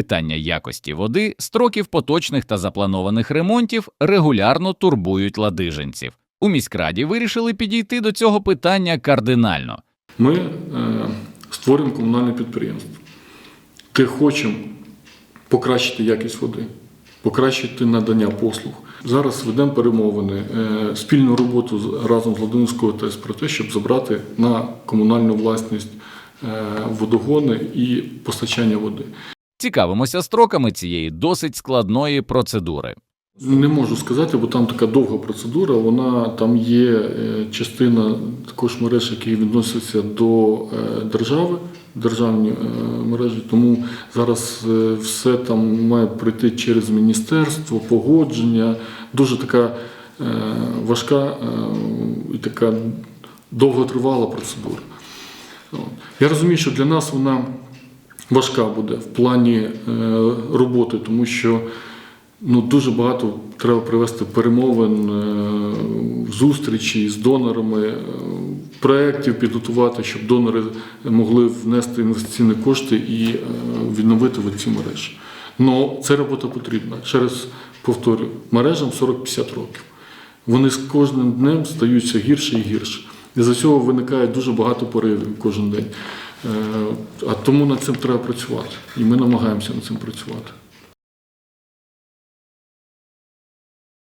Питання якості води, строків поточних та запланованих ремонтів регулярно турбують ладиженців. У міськраді вирішили підійти до цього питання кардинально. Ми е, створюємо комунальне підприємство, де хочемо покращити якість води, покращити надання послуг. Зараз ведемо перемовини, е, спільну роботу з- разом з Ладинською ТЕС про те, щоб забрати на комунальну власність е, водогони і постачання води. Цікавимося строками цієї досить складної процедури. Не можу сказати, бо там така довга процедура. Вона там є е, частина також мереж, які відносяться до е, держави, державні е, мережі. Тому зараз все там має пройти через міністерство, погодження. Дуже така важка і така довготривала процедура. Я розумію, що для нас вона важка буде в плані е, роботи, тому що ну, дуже багато треба привести перемовин, е, зустрічі з донорами, е, проєктів підготувати, щоб донори могли внести інвестиційні кошти і відновити ці мережі. Ну, ця робота потрібна. Ще раз повторюю, мережам 40-50 років. Вони з кожним днем стаються гірше і гірше. І за цього виникає дуже багато поривів кожен день. Е, А тому над цим треба працювати. І ми намагаємося над цим працювати.